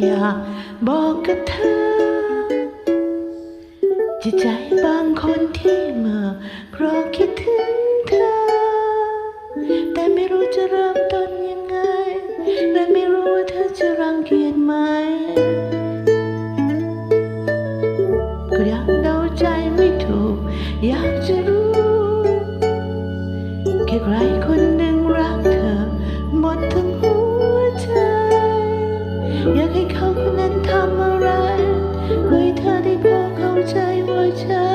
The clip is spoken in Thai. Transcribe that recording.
บอกกับเธอ จิตใจบางคนที่เมื่อเพราะคิดถึงเธอ แต่ไม่รู้จะเริ่มต้นยังไง และไม่รู้ว่าเธอจะรังเกียจไหมก็ยังเดาใจไม่ถูก อยากจะรู้ แค่ใครคนหนึ่งรัก อยากให้เขาคนนั้นทำอะไรเพื่อให้เธอได้พอเข้าใจว่าฉัน